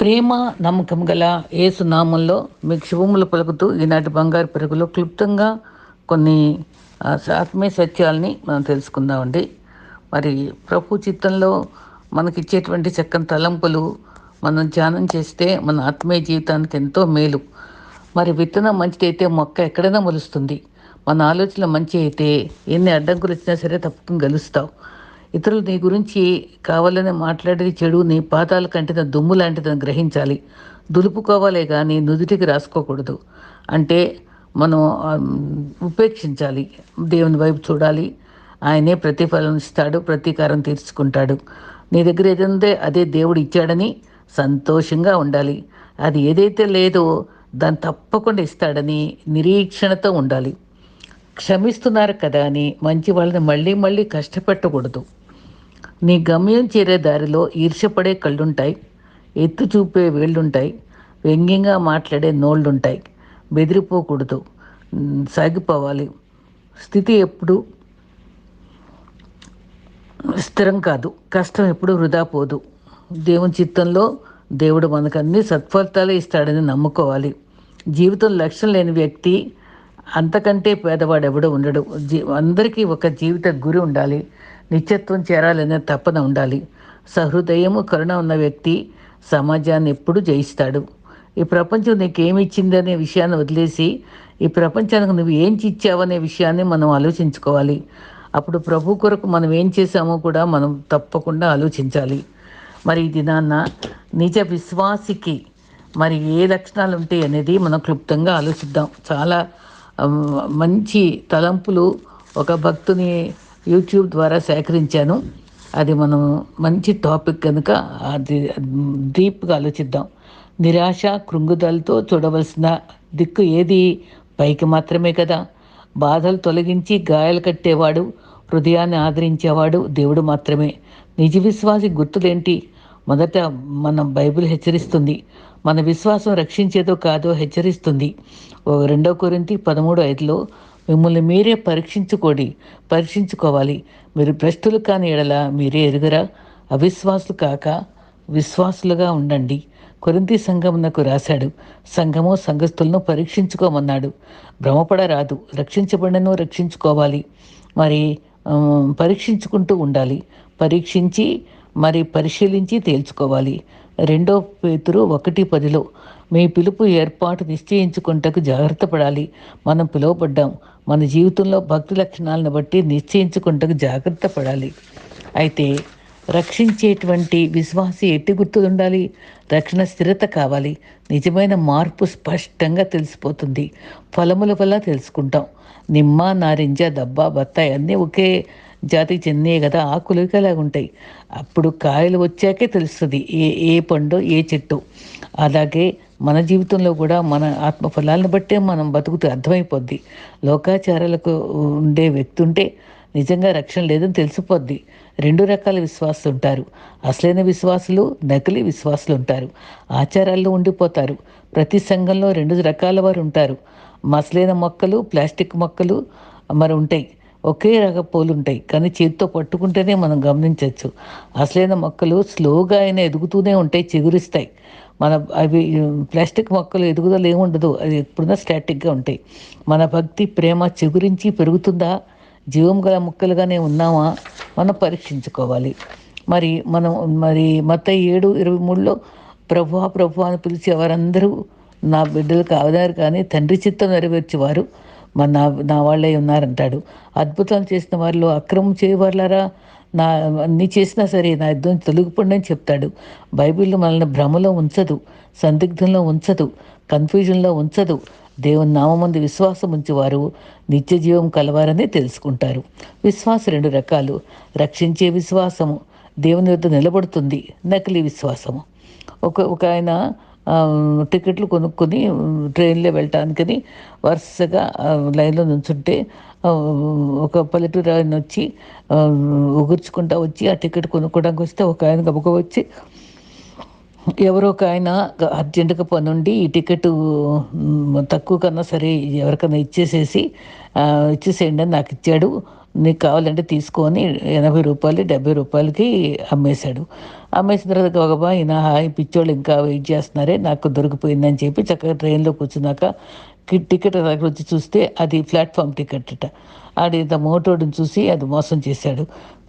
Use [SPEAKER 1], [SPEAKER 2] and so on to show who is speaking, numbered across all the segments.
[SPEAKER 1] ప్రేమ నమ్మకం గల ఏసు నామంలో మీకు శుభములు పలుకుతూ ఈనాటి బంగారు పెరుగులో క్లుప్తంగా కొన్ని ఆత్మీయ సత్యాలని మనం తెలుసుకుందామండి. మరి ప్రభు చిత్తంలో మనకిచ్చేటువంటి చక్కని తలంపులు మనం ధ్యానం చేస్తే మన ఆత్మీయ జీవితానికి ఎంతో మేలు. మరి విత్తనం మంచిదైతే మొక్క ఎక్కడైనా మొలుస్తుంది. మన ఆలోచన మంచి అయితే ఎన్ని అడ్డంకులు వచ్చినా సరే తప్పకుండా గెలుస్తావు. ఇతరులు నీ గురించి కావాలని మాట్లాడేది చెడు నీ పాదాల కంటిన దుమ్ము లాంటిదని గ్రహించాలి. దులుపుకోవాలే కానీ నుదుటికి రాసుకోకూడదు. అంటే మనం ఉపేక్షించాలి. దేవుని వైపు చూడాలి. ఆయనే ప్రతిఫలం ఇస్తాడు ప్రతీకారం తీర్చుకుంటాడు. నీ దగ్గర ఏదైతే అదే దేవుడు ఇచ్చాడని సంతోషంగా ఉండాలి. అది ఏదైతే లేదో దాన్ని తప్పకుండా ఇస్తాడని నిరీక్షణతో ఉండాలి. క్షమిస్తున్నారు కదా అని మంచి వాళ్ళని మళ్ళీ మళ్ళీ కష్టపెట్టకూడదు. నీ గమ్యం చేరే దారిలో ఈర్ష్యపడే కళ్ళుంటాయి ఎత్తు చూపే వేళ్ళుంటాయి వ్యంగ్యంగా మాట్లాడే నోళ్ళుంటాయి. బెదిరిపోకూడదు. సాగిపోవాలి. స్థితి ఎప్పుడు స్థిరం కాదు. కష్టం ఎప్పుడు వృధా పోదు. దేవుని చిత్తంలో దేవుడు మనకు అన్ని సత్ఫలితాలే ఇస్తాడని నమ్ముకోవాలి. జీవితం లక్ష్యం లేని వ్యక్తి అంతకంటే పేదవాడు ఎవడో ఉండడు. జీ అందరికీ ఒక జీవిత గురి ఉండాలి. నిత్యత్వం చేరాలనే తపన ఉండాలి. సహృదయము కరుణ ఉన్న వ్యక్తి సమాజాన్ని ఎప్పుడు జయిస్తాడు. ఈ ప్రపంచం నీకేమిచ్చిందనే విషయాన్ని వదిలేసి ఈ ప్రపంచానికి నువ్వు ఏం ఇచ్చావనే విషయాన్ని మనం ఆలోచించుకోవాలి. అప్పుడు ప్రభు కొరకు మనం ఏం చేశామో కూడా మనం తప్పకుండా ఆలోచించాలి. మరి ఈ దినాన్న నిజ విశ్వాసికి మరి ఏ లక్షణాలు ఉంటాయి అనేది మనం క్లుప్తంగా ఆలోచిద్దాం. చాలా మంచి తలంపులు ఒక భక్తుని యూట్యూబ్ ద్వారా సేకరించాను. అది మనం మంచి టాపిక్ కనుక అది డీప్గా ఆలోచిద్దాం. నిరాశ కృంగుదలతో చూడవలసిన దిక్కు ఏది? పైకి మాత్రమే కదా. బాధలు తొలగించి గాయాలు కట్టేవాడు హృదయాన్ని ఆదరించేవాడు దేవుడు మాత్రమే. నిజ విశ్వాసి గుర్తులేంటి? మొదట మన బైబిల్ హెచ్చరిస్తుంది. మన విశ్వాసం రక్షించేదో కాదో హెచ్చరిస్తుంది. ఓ రెండో కొరింతి పదమూడు ఐదులో మిమ్మల్ని మీరే పరీక్షించుకోడి పరీక్షించుకోవాలి. మీరు భ్రష్టులు కాని ఎడల మీరే ఎరుగరా? అవిశ్వాసులు కాక విశ్వాసులుగా ఉండండి. కొరింతి సంఘమునకు రాశాడు. సంఘము సంఘస్థులను పరీక్షించుకోమన్నాడు. భ్రమపడరాదు రక్షించబడినను రక్షించుకోవాలి. మరి పరీక్షించుకుంటూ ఉండాలి. పరీక్షించి మరి పరిశీలించి తేల్చుకోవాలి. రెండో పేతురు ఒకటి పదిలో మీ పిలుపు ఏర్పాటు నిశ్చయించుకుంటకు జాగ్రత్త పడాలి మనం పిలువబడ్డాం. మన జీవితంలో భక్తి లక్షణాలను బట్టి నిశ్చయించుకుంటకు జాగ్రత్త పడాలి. అయితే రక్షించేటువంటి విశ్వాసి ఎట్టి గుర్తులు ఉండాలి? రక్షణ స్థిరత కావాలి. నిజమైన మార్పు స్పష్టంగా తెలిసిపోతుంది. ఫలముల వల్ల తెలుసుకుంటాం. నిమ్మ నారింజ దబ్బ బత్తాయి అన్నీ ఒకే జాతికి చెందినవి కదా ఆకులు ఉంటాయి. అప్పుడు కాయలు వచ్చాకే తెలుస్తుంది ఏ ఏ పండు ఏ చెట్టు. అలాగే మన జీవితంలో కూడా మన ఆత్మ ఫలాలను బట్టే మనం బతుకుతూ అర్థమైపోద్ది. లోకాచారాలకు ఉండే వ్యక్తి ఉంటే నిజంగా రక్షణ లేదని తెలిసిపోద్ది. రెండు రకాల విశ్వాసులు ఉంటారు అసలైన విశ్వాసులు నకిలీ విశ్వాసులు ఉంటారు ఆచారాల్లో ఉండిపోతారు. ప్రతి సంఘంలో రెండు రకాల వారు ఉంటారు మసలైన మొక్కలు ప్లాస్టిక్ మొక్కలు మరి ఉంటాయి ఒకే రక పూలు ఉంటాయి కానీ చేతితో పట్టుకుంటేనే మనం గమనించవచ్చు అసలైన మొక్కలు స్లోగా అయినా ఎదుగుతూనే ఉంటాయి చిగురిస్తాయి. మన అవి ప్లాస్టిక్ మొక్కలు ఎదుగుదల ఏముండదు అది ఎప్పుడున్నా స్టాటిక్గా ఉంటాయి. మన భక్తి ప్రేమ చిగురించి పెరుగుతుందా? జీవం గల ముక్కలుగానే ఉన్నామా? మనం పరీక్షించుకోవాలి. మరి మనం మరి మత ఏడు ఇరవై మూడులో ప్రభు ప్రభు అని పిలిచి వారందరూ నా బిడ్డలు కావదారు కానీ తండ్రి చిత్తం నెరవేర్చేవారు. మన నా నా వాళ్ళే ఉన్నారంటాడు. అద్భుతాలు చేసిన వారిలో అక్రమం చేయవారులారా? నా అన్ని చేసినా సరే నా యుద్ధం తొలగిపోండి అని చెప్తాడు. బైబిల్ మనల్ని భ్రమలో ఉంచదు సందిగ్ధంలో ఉంచదు కన్ఫ్యూజన్లో ఉంచదు. దేవుని నామందు విశ్వాసం ఉంచేవారు నిత్య జీవం కలవారని తెలుసుకుంటారు. విశ్వాసం రెండు రకాలు రక్షించే విశ్వాసము దేవుని వద్ద నిలబడుతుంది నకిలీ విశ్వాసము. ఒక ఒక ఆయన టికెట్లు కొనుక్కొని ట్రైన్లో వెళ్ళటానికని వరుసగా లైన్లో నుంచుంటే ఒక పల్లెటూరు ఆయన వచ్చి ఉగుర్చుకుంటా వచ్చి ఆ టికెట్ కొనుక్కోవడానికి వస్తే ఒక ఆయన గబగబ వచ్చి ఎవరో ఒక ఆయన అర్జెంటుగా అర్జెంటుగా పనుండి ఈ టికెట్ తక్కువ కన్నా సరే ఎవరికైనా ఇచ్చేసేసి ఇచ్చేసేయండి అని నాకు ఇచ్చాడు. నీకు కావాలంటే తీసుకొని ఎనభై రూపాయలు డెబ్బై రూపాయలకి అమ్మేశాడు. అమ్మేసిన తర్వాత గబగబా ఈయన హాయ్ పిచ్చోళ్ళు ఇంకా వెయిట్ చేస్తున్నారే నాకు దొరికిపోయిందని చెప్పి చక్కగా ట్రైన్లో కూర్చున్నాక టికెట్ దగ్గర వచ్చి చూస్తే అది ప్లాట్ఫామ్ టికెట్ అట ఆడు ఇంత మోటోడిని చూసి అది మోసం చేశాడు.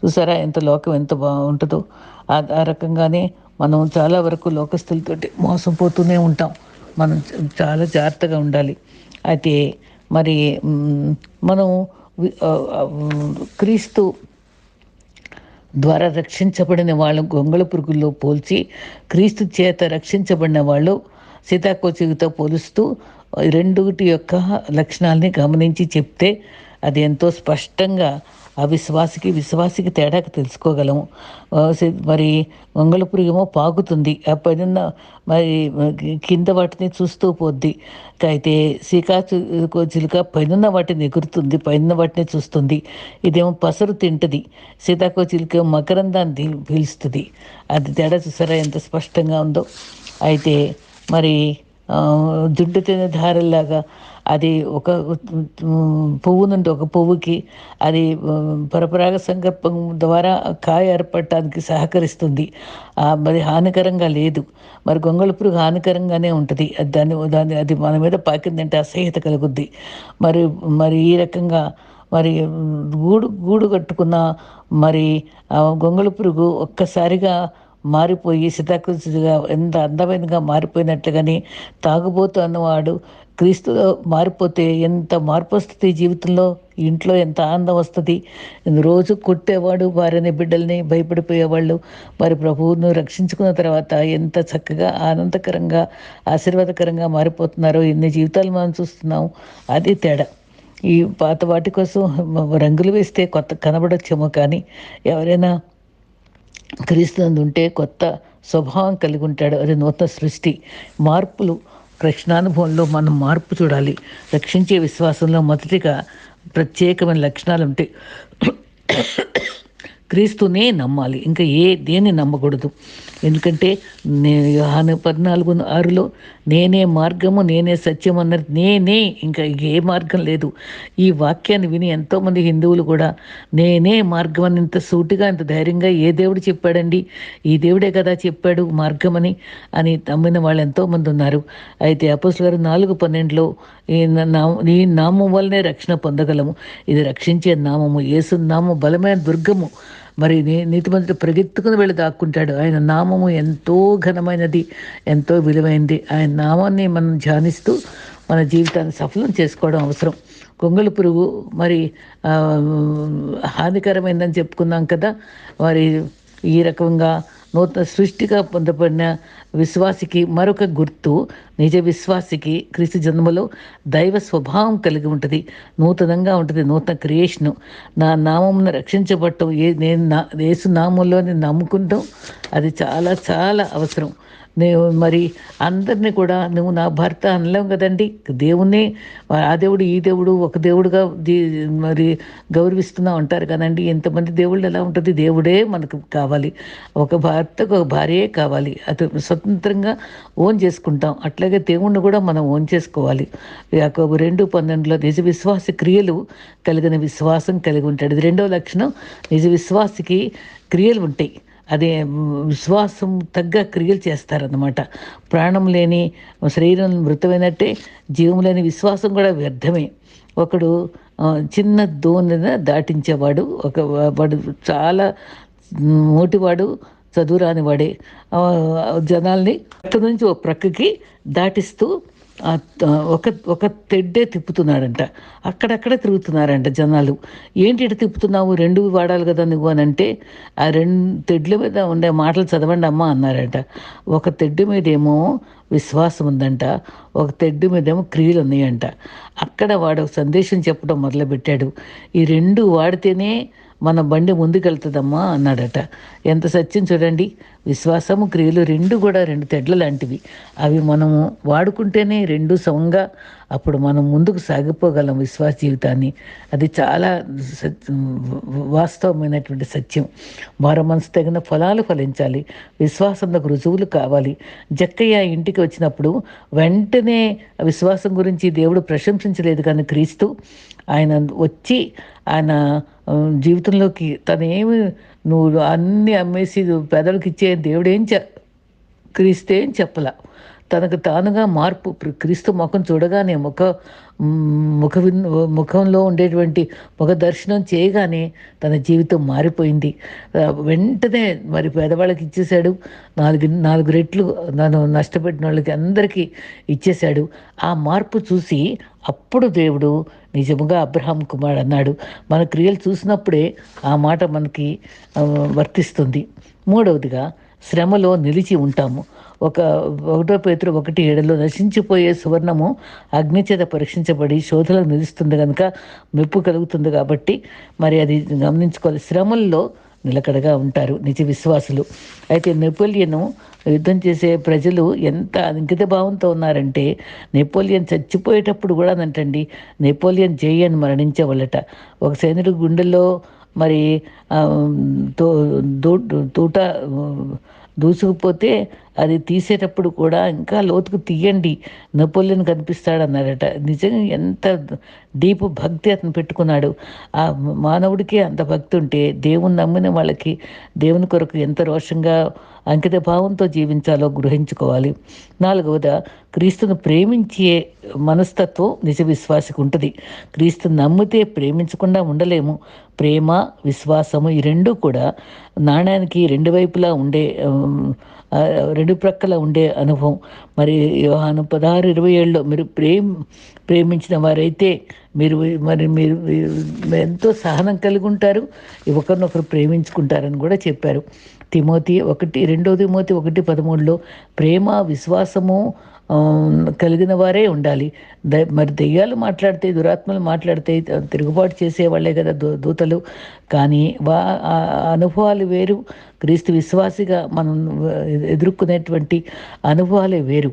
[SPEAKER 1] చూసారా ఎంత లోకం ఎంత బాగుంటుందో. ఆ- రకంగానే మనం చాలా వరకు లోకస్తులతోటి మోసం పోతూనే ఉంటాం. మనం చాలా జాగ్రత్తగా ఉండాలి. అయితే మరి మనం క్రీస్తు ద్వారా రక్షించబడిన వాళ్ళు గొంగళ పురుగుల్లో పోల్చి క్రీస్తు చేత రక్షించబడిన వాళ్ళు సీతాకోచితో పోలుస్తూ రెండుటి యొక్క లక్షణాలని గమనించి చెప్తే అది ఎంతో స్పష్టంగా అవిశ్వాసికి విశ్వాసికి తేడాకు తెలుసుకోగలము. మరి గొంగళ పురుగేమో పాకుతుంది. ఆ పైన మరి కింద వాటిని చూస్తూ పోద్ది. అయితే సీకా చిలుక పైన వాటిని ఎగురుతుంది పైన వాటిని చూస్తుంది. ఇదేమో పసరు తింటుంది. సీతాకో చిలుక మకరందాన్ని పీలుస్తుంది. అది తేడా చూసారా? ఎంత స్పష్టంగా ఉందో. అయితే మరి జుడ్డు తిన తినే అది ఒక పువ్వు నుండి ఒక పువ్వుకి అది పరపరాగ సంకల్పం ద్వారా కాయ ఏర్పడటానికి సహకరిస్తుంది. మరి హానికరంగా లేదు. మరి గొంగళ పురుగు హానికరంగానే ఉంటుంది. అది దాన్ని దాన్ని అది మన మీద పాకిందంటే అసహ్యత కలుగుద్ది. మరి మరి ఈ రకంగా మరి గూడు గూడు కట్టుకున్న మరి గొంగళ పురుగు ఒక్కసారిగా మారిపోయి సీతాకృతిగా ఎంత అందమైనగా మారిపోయినట్లుగాని తాగుబోతు అన్నవాడు క్రీస్తులో మారిపోతే ఎంత మార్పు వస్తుంది జీవితంలో? ఇంట్లో ఎంత ఆనందం వస్తుంది? రోజు కొట్టేవాడు భార్యని బిడ్డల్ని భయపడిపోయేవాళ్ళు. మరి ప్రభువును రక్షించుకున్న తర్వాత ఎంత చక్కగా ఆనందకరంగా ఆశీర్వాదకరంగా మారిపోతున్నారో ఎన్ని జీవితాలు మనం చూస్తున్నాం అది తేడా. ఈ పాత వాటి కోసం రంగులు వేస్తే కొత్త కనబడొచ్చేమో కానీ ఎవరైనా క్రీస్తునందుంటే కొత్త స్వభావం కలిగి ఉంటాడు అది నూతన సృష్టి. మార్పులు రక్షణానుభవంలో మనం మార్పు చూడాలి. రక్షించే విశ్వాసంలో మొదటిగా ప్రత్యేకమైన లక్షణాలు ఉంటాయి క్రీస్తునే నమ్మాలి. ఇంకా ఏ దేన్ని నమ్మకూడదు? ఎందుకంటే నేను పద్నాలుగు ఆరులో నేనే మార్గము నేనే సత్యం అన్నది నేనే. ఇంకా ఏ మార్గం లేదు. ఈ వాక్యాన్ని విని ఎంతోమంది హిందువులు కూడా నేనే మార్గం అని ఇంత సూటిగా ఇంత ధైర్యంగా ఏ దేవుడు చెప్పాడండి? ఈ దేవుడే కదా చెప్పాడు మార్గమని అని నమ్మిన వాళ్ళు ఎంతోమంది ఉన్నారు. అయితే అపోస్ గారు నాలుగు పన్నెండులో ఈ నా ఈ నామం వల్లనే రక్షణ పొందగలము. ఇది రక్షించే నామము యేసు నామం బలమైన దుర్గము. మరి నీతిమంతుడు ప్రగెత్తుకుని వెళ్ళి దాక్కుంటాడు. ఆయన నామము ఎంతో ఘనమైనది ఎంతో విలువైనది ఆయన నామాన్ని మనం ధ్యానిస్తూ మన జీవితాన్ని సఫలం చేసుకోవడం అవసరం. గొంగళి పురుగు మరి హానికరమైందని చెప్పుకున్నాం కదా. మరి ఈ రకంగా నూతన సృష్టిగా పొందబడిన విశ్వాసికి మరొక గుర్తు నిజ విశ్వాసికి క్రీస్తు జన్మలో దైవ స్వభావం కలిగి ఉంటుంది. నూతనంగా ఉంటుంది నూతన క్రియేషను. నా నామంను రక్షించబడటం ఏ నేను నా యేసు నామంలోని నమ్ముకుంటాం అది చాలా చాలా అవసరం. నేను మరి అందరినీ కూడా నువ్వు నా భర్త అనలేం కదండి. దేవుణ్ణి ఆ దేవుడు ఈ దేవుడు ఒక దేవుడుగా దీ- మరి గౌరవిస్తున్నాం అంటారు కదండి. ఎంతమంది దేవుళ్ళు ఎలా ఉంటుంది? దేవుడే మనకు కావాలి. ఒక భర్తకు ఒక భార్యే కావాలి. అది స్వతంత్రంగా ఓన్ చేసుకుంటాం. అట్లాగే దేవుణ్ణి కూడా మనం ఓన్ చేసుకోవాలి. యాకోబు రెండు పన్నెండులో నిజ విశ్వాస క్రియలు కలిగిన విశ్వాసం కలిగి ఉంటాడు. ఇది రెండవ లక్షణం. నిజ విశ్వాసికి క్రియలు ఉంటాయి. అదే విశ్వాసం తగ్గ క్రియలు చేస్తారన్నమాట. ప్రాణం లేని శరీరం మృతమైనట్టే జీవం లేని విశ్వాసం కూడా వ్యర్థమే. ఒకడు చిన్న దోణిన దాటించేవాడు ఒక వాడు చాలా మోటివాడు చదువురాని వాడే జనాల్ని అక్కడి నుంచి ఒక ప్రక్కకి దాటిస్తూ ఒక ఒక తెడ్డే తిప్పుతున్నాడంట. అక్కడక్కడ తిరుగుతున్నారంట జనాలు. ఏంటి ఇటు తిప్పుతున్నావు? రెండు వాడాలి కదా నువ్వు? అని అంటే ఆ రెండు తెడ్ల మీద ఉండే మాటలు చదవండి అమ్మ అన్నారంట. ఒక తెడ్డు మీదేమో విశ్వాసం ఉందంట. ఒక తెడ్డు మీదేమో క్రియలు ఉన్నాయంట. అక్కడ వాడు ఒక సందేశం చెప్పడం మొదలుపెట్టాడు. ఈ రెండు వాడితేనే మన బండి ముందుకెళ్తుందమ్మా అన్నాడట. ఎంత సత్యం చూడండి. విశ్వాసము క్రియలు రెండు కూడా రెండు తెడ్ల లాంటివి. అవి మనము వాడుకుంటేనే రెండు సమంగా అప్పుడు మనం ముందుకు సాగిపోగలం విశ్వాస జీవితాన్ని. అది చాలా వాస్తవమైనటువంటి సత్యం. వారం మనసు తగిన ఫలాలు ఫలించాలి. విశ్వాసంలో రుజువులు కావాలి. జక్కయ్య ఇంటికి వచ్చినప్పుడు వెంటనే విశ్వాసం గురించి దేవుడు ప్రశంసించలేదు కానీ క్రీస్తు ఆయన వచ్చి ఆయన జీవితంలోకి తనేమి నువ్వు అన్నీ అమ్మేసి పెదలకు ఇచ్చే దేవుడు ఏం చె క్రీస్తే ఏం చెప్పలా. తనకు తానుగా మార్పు క్రీస్తు ముఖం చూడగానే ముఖ ముఖ ముఖంలో ఉండేటువంటి ముఖ దర్శనం చేయగానే తన జీవితం మారిపోయింది. వెంటనే మరి పేదవాళ్ళకి ఇచ్చేశాడు. నాలుగు నాలుగు రెట్లు నన్ను నష్టపెట్టిన వాళ్ళకి అందరికీ ఇచ్చేశాడు. ఆ మార్పు చూసి అప్పుడు దేవుడు నిజముగా అబ్రహాం కుమార్ అన్నాడు. మన క్రియలు చూసినప్పుడే ఆ మాట మనకి వర్తిస్తుంది. మూడవదిగా శ్రమలో నిలిచి ఉంటాము. ఒక ఒకటో పేతురు ఒకటి ఏడులో నశించిపోయే సువర్ణము అగ్నిచేత పరీక్షించబడి శోధలకు నిలుస్తుంది కనుక మెప్పు కలుగుతుంది కాబట్టి మరి అది గమనించుకోవాలి. శ్రమల్లో నిలకడగా ఉంటారు నిజ విశ్వాసులు. అయితే నెపోలియను యుద్ధం చేసే ప్రజలు ఎంత అంకిత భావంతో ఉన్నారంటే నెపోలియన్ చచ్చిపోయేటప్పుడు కూడా అనంటండి నెపోలియన్ జై అని మరణించేవాళ్ళట. ఒక సైనికుడు గుండెల్లో మరి తూట దూసుకుపోతే అది తీసేటప్పుడు కూడా ఇంకా లోతుకు తీయండి. నెపోలియన్ కనిపిస్తాడు అన్నాడట నిజంగా ఎంత డీప్ భక్తి అతను పెట్టుకున్నాడు. ఆ మానవుడికి అంత భక్తి ఉంటే దేవుని నమ్మిన వాళ్ళకి దేవుని కొరకు ఎంత రోషంగా అంకిత భావంతో జీవించాలో గ్రహించుకోవాలి. నాలుగవదా క్రీస్తును ప్రేమించే మనస్తత్వం నిజ విశ్వాసకు ఉంటుంది. క్రీస్తుని నమ్మితే ప్రేమించకుండా ఉండలేము. ప్రేమ విశ్వాసము ఈ రెండు కూడా నాణ్యానికి రెండు వైపులా ఉండే రెండు ప్రక్కల ఉండే అనుభవం. మరి యోహాను పదహారు ఇరవై ఏళ్ళలో మీరు ప్రేమ ప్రేమించిన వారైతే మీరు మరి మీరు మీరు ఎంతో సహనం కలిగి ఉంటారు. ఒకరినొకరు ప్రేమించుకుంటారని కూడా చెప్పారు. తిమోతి ఒకటి రెండో తిమోతి ఒకటి పదమూడులో ప్రేమ విశ్వాసము కలిగిన వారే ఉండాలి. ద మరి దెయ్యాలు మాట్లాడితే దురాత్మలు మాట్లాడితే తిరుగుబాటు చేసే వాళ్ళే కదా దూ దూతలు. కానీ వా అనుభవాలు వేరు. క్రీస్తు విశ్వాసిగా మనం ఎదుర్కొనేటువంటి అనుభవాలే వేరు.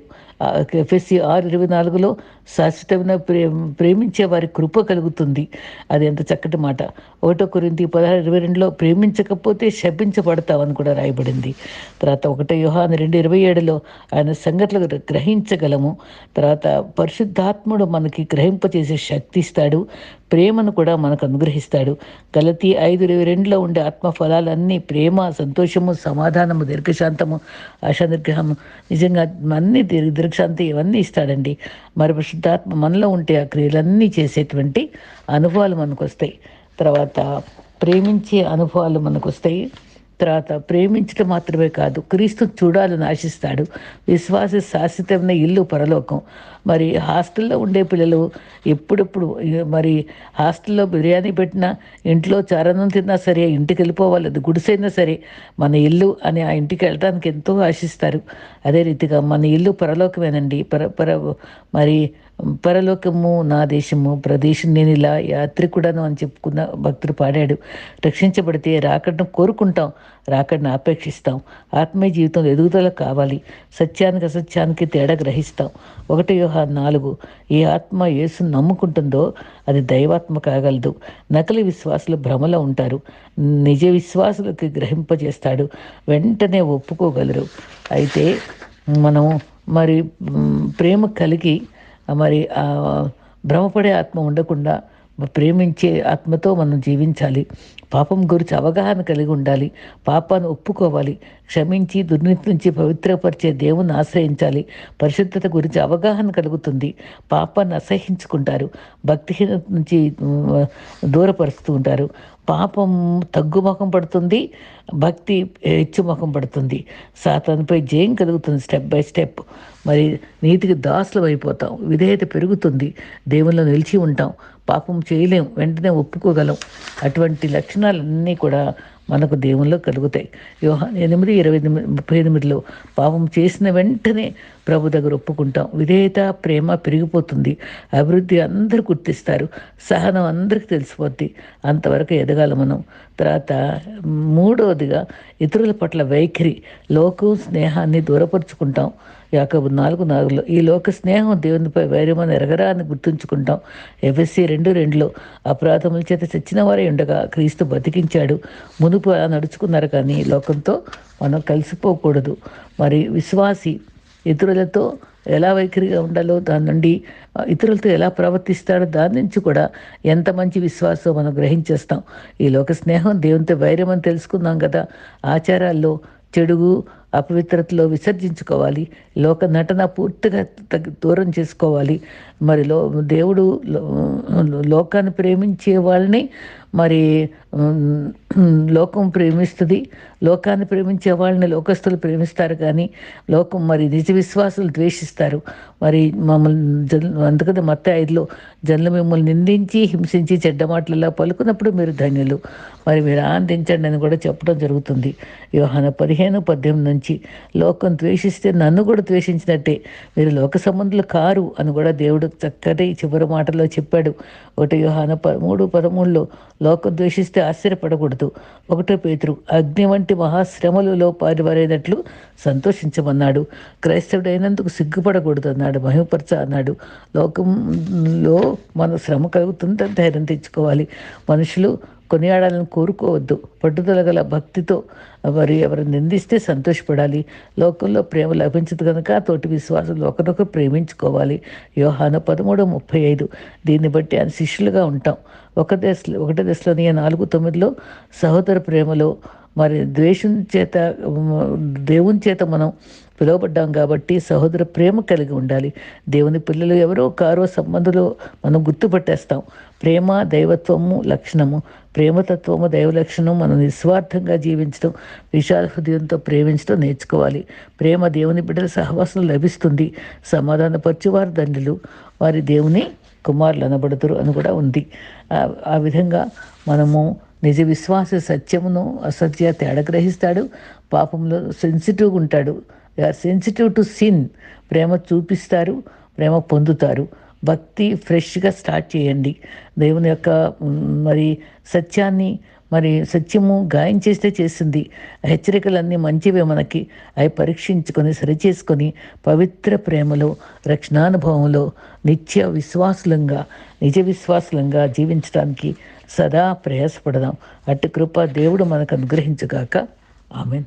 [SPEAKER 1] ఎఫ్ఎస్సి ఆరు ఇరవై నాలుగులో శాశ్వతమైన ప్రేమ ప్రేమించే వారి కృప కలుగుతుంది. అది ఎంత చక్కటి మాట. ఒకటో కొరింది పదహారు ఇరవై రెండులో ప్రేమించకపోతే శపించబడతామని కూడా రాయబడింది. తర్వాత ఒకటో యుహాన్ రెండు ఇరవై ఏడులో ఆయన సంఘటనలు గ్రహించగలము. తర్వాత పరిశుద్ధాత్ముడు మనకి గ్రహింపచేసే శక్తి ఇస్తాడు. ప్రేమను కూడా మనకు అనుగ్రహిస్తాడు. గలతి ఐదు ఇరవై రెండులో ఉండే ఆత్మ ఫలాలన్నీ ప్రేమ సంతోషము సమాధానము దీర్ఘశాంతము ఆశా నిజంగా అన్ని దీర్ఘశాంతి ఇవన్నీ ఇస్తాడండి. మరి పరిశుద్ధాత్మ మనలో ఉంటే ఆ క్రియలన్నీ చేసేటువంటి అనుభవాలు మనకు వస్తాయి తర్వాత ప్రేమించే అనుభవాలు మనకు వస్తాయి తర్వాత ప్రేమించడం మాత్రమే కాదు క్రీస్తు చూడాలని ఆశిస్తాడు. విశ్వాస శాశ్వతమైన ఇల్లు పరలోకం. మరి హాస్టల్లో ఉండే పిల్లలు ఎప్పుడెప్పుడు మరి హాస్టల్లో బిర్యానీ పెట్టినా ఇంట్లో చారణం తిన్నా సరే ఇంటికి వెళ్ళిపోవాలి అది గుడిసైనా సరే మన ఇల్లు అని ఆ ఇంటికి వెళ్ళడానికి ఎంతో ఆశిస్తారు. అదే రీతిగా మన ఇల్లు పరలోకమేనండి. పర పర మరి పరలోకము నా దేశము ప్రదేశం నేను ఇలా యాత్రికుడను అని చెప్పుకున్న భక్తుడు పాడాడు. రక్షించబడితే రాకడను కోరుకుంటాం రాకడను ఆపేక్షిస్తాం. ఆత్మీయ జీవితంలో ఎదుగుదల కావాలి. సత్యానికి అసత్యానికి తేడా గ్రహిస్తాం. ఒకటి యోహ నాలుగు. ఏ ఆత్మ యేసును నమ్ముకుంటుందో అది దైవాత్మ కాగలదు నకలి విశ్వాసులు భ్రమలో ఉంటారు. నిజ విశ్వాసులకి గ్రహింపజేస్తాడు. వెంటనే ఒప్పుకోగలరు. అయితే మనం మరి ప్రేమ కలిగి మరి భ్రమపడే ఆత్మ ఉండకుండా ప్రేమించే ఆత్మతో మనం జీవించాలి. పాపం గురించి అవగాహన కలిగి ఉండాలి. పాపాన్ని ఒప్పుకోవాలి. క్షమించి దుర్నీతి నుంచి పవిత్రపరిచే దేవుని ఆశ్రయించాలి. పరిశుద్ధత గురించి అవగాహన కలుగుతుంది. పాపాన్ని అసహించుకుంటారు భక్తిహీనత నుంచి దూరపరుస్తూ ఉంటారు. పాపం తగ్గుముఖం పడుతుంది భక్తి హెచ్చుముఖం పడుతుంది. సాతానుపై జయం కలుగుతుంది స్టెప్ బై స్టెప్ మరి నీతికి దాసులం అయిపోతాం. విధేయత పెరుగుతుంది. దేవుల్లో నిలిచి ఉంటాం. పాపం చేయలేం. వెంటనే ఒప్పుకోగలం. అటువంటి లక్షణాలన్నీ కూడా మనకు దేవుల్లో కలుగుతాయి. యోహాన్ ఎనిమిది ఇరవై ఎనిమిది ముప్పై ఎనిమిదిలో పాపం చేసిన వెంటనే ప్రభు దగ్గర ఒప్పుకుంటాం. విధేయత ప్రేమ పెరిగిపోతుంది. అభివృద్ధి అందరూ గుర్తిస్తారు. సహనం అందరికీ తెలిసిపోద్ది. అంతవరకు ఎదగాలి మనం. తర్వాత మూడవదిగా ఇతరుల పట్ల వైఖరి లోకం స్నేహాన్ని దూరపరుచుకుంటాం. యాకబు నాలుగు నాలుగులో ఈ లోక స్నేహం దేవునిపై వైరమని ఎరగరా అని గుర్తుంచుకుంటాం. ఎఫ్ఎస్సి రెండు రెండులో అపరాధముల చేత చచ్చిన వారే ఉండగా క్రీస్తు బతికించాడు. మునుపు అలా నడుచుకున్నారు కానీ లోకంతో మనం కలిసిపోకూడదు. మరి విశ్వాసి ఇతరులతో ఎలా వైఖరిగా ఉండాలో దాని నుండి ఇతరులతో ఎలా ప్రవర్తిస్తాడో దాని నుంచి కూడా ఎంత మంచి విశ్వాసం మనం గ్రహించేస్తాం. ఈ లోక స్నేహం దేవునితో వైర్యం అని తెలుసుకున్నాం కదా. ఆచారాల్లో చెడుగు అపవిత్రతలో విసర్జించుకోవాలి. లోక నటన పూర్తిగా తగ్గి దూరం చేసుకోవాలి. మరి లో దేవుడు లోకాన్ని ప్రేమించే వాళ్ళని మరి లోకం ప్రేమిస్తుంది. లోకాన్ని ప్రేమించే వాళ్ళని లోకస్తులు ప్రేమిస్తారు కానీ లోకం మరి నిజ విశ్వాసులు ద్వేషిస్తారు. మరి మమ్మల్ని జన్ అందుకని మత్త ఐదులో జన్లు మిమ్మల్ని నిందించి హింసించి చెడ్డ మాటలలో పలుకున్నప్పుడు మీరు ధన్యులు. మరి మీరు ఆనందించండి అని కూడా చెప్పడం జరుగుతుంది. వివాహన పదిహేను పద్దెనిమిది నుంచి లోకం ద్వేషిస్తే నన్ను కూడా ద్వేషించినట్టే. మీరు లోక సంబంధులు కారు అని కూడా దేవుడు చక్కటి చివరి మాటలో చెప్పాడు. ఒకటి వ్యవహాన పదమూడు పదమూడులో లోకం ద్వేషిస్తే ఆశ్చర్యపడకూడదు. ఒకటో పేతురు అగ్ని వంటి మహాశ్రమలలో పారివారైనట్లు సంతోషించమన్నాడు. క్రైస్తవుడు అయినందుకు సిగ్గుపడకూడదు అన్నాడు మహిమపరచ అన్నాడు. లోకంలో మన శ్రమ కలుగుతుందని ధైర్యం తెచ్చుకోవాలి మనుషులు కొనియాడాలని కోరుకోవద్దు. పట్టుదల గల భక్తితో మరి ఎవరు నిందిస్తే సంతోషపడాలి. లోకంలో ప్రేమ లభించదు కనుక తోటి విశ్వాసులు ఒకరినొకరు ప్రేమించుకోవాలి. యోహాన పదమూడు ముప్పై ఐదు. దీన్ని బట్టి ఆయన శిష్యులుగా ఉంటాం. ఒక దశ ఒకటి దశలోని నాలుగు తొమ్మిదిలో సహోదర ప్రేమలో మరి ద్వేషం చేత దేవుని చేత మనం పిలువబడ్డాం కాబట్టి సహోదర ప్రేమ కలిగి ఉండాలి. దేవుని పిల్లలు ఎవరో కారో సంబంధులు మనం గుర్తుపట్టేస్తాం. ప్రేమ దైవత్వము లక్షణము. ప్రేమతత్వము దైవలక్షణం మనం నిస్వార్థంగా జీవించడం విశాల హృదయంతో ప్రేమించడం నేర్చుకోవాలి. ప్రేమ దేవుని బిడ్డల సహవాసం లభిస్తుంది. సమాధానపరచువారు దండ్రులు వారి దేవుని కుమారులు అనబడుతురు అని కూడా ఉంది. ఆ విధంగా మనము నిజ విశ్వాస సత్యమును అసత్య తేడా గ్రహిస్తాడు. పాపంలో సెన్సిటివ్గా ఉంటాడు. ఆర్ సెన్సిటివ్ టు సిన్ ప్రేమ చూపిస్తారు ప్రేమ పొందుతారు. భక్తి ఫ్రెష్గా స్టార్ట్ చేయండి. దేవుని యొక్క మరి సత్యాన్ని మరి సత్యము గాయం చేస్తే చేసింది. హెచ్చరికలన్నీ మంచివే మనకి. అవి పరీక్షించుకొని సరిచేసుకొని పవిత్ర ప్రేమలో రక్షణానుభవంలో నిత్య విశ్వాసులంగా నిజ విశ్వాసులంగా జీవించడానికి సదా ప్రయాసపడదాం. అటు కృప దేవుడు మనకు అనుగ్రహించగాక. ఆమెన్.